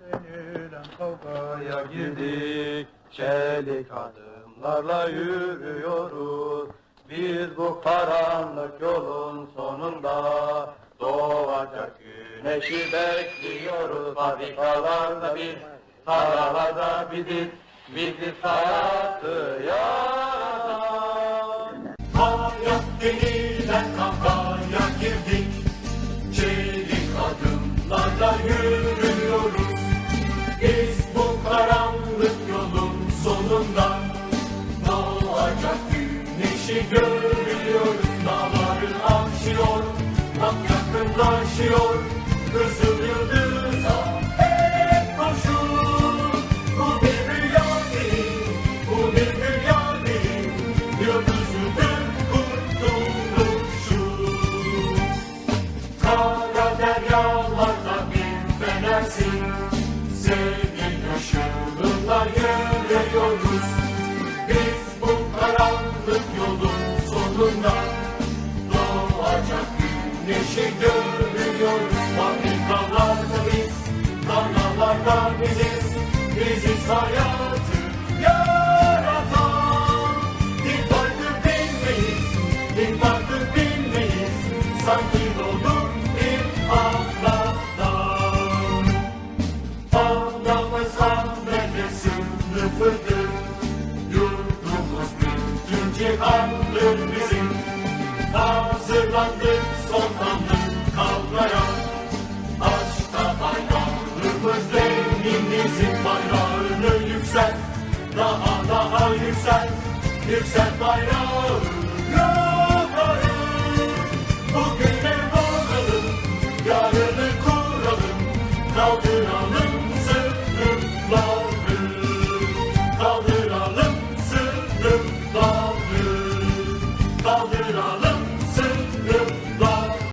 denilen kavgaya girdik Çelik adımlarla yürüyoruz. Biz bu karanlık yolun sonunda Doğacak güneşi bekliyoruz. Fabrikalarda bir, tarlalarda biziz Bizi hayatı yaratan Hayat denilen bak yakınlaşıyor Kızıl hep koşun. Bu bir rüya değil, bu bir rüya değil Yıldızıdır kurtuluşu Kara deryalarda bir fenersin. Biz bu karanlık yolun sonunda güneşi görüyoruz Fabrikalarda biz, tarlalarda biziz. Biziz hayatı yaratan. Bir farkı bilmeyiz, bir farkı bilmeyiz. Sanki doğduk bir anlamdan Anlamız hamdede sınıfıdır Yurdumuz bütün cihandır bizim. Hazırlandık daha daha yüksel, yüksel bayrağı yukarı. Bugün ev yarını kuralım, kaldıralım sınıfları, kaldıralım.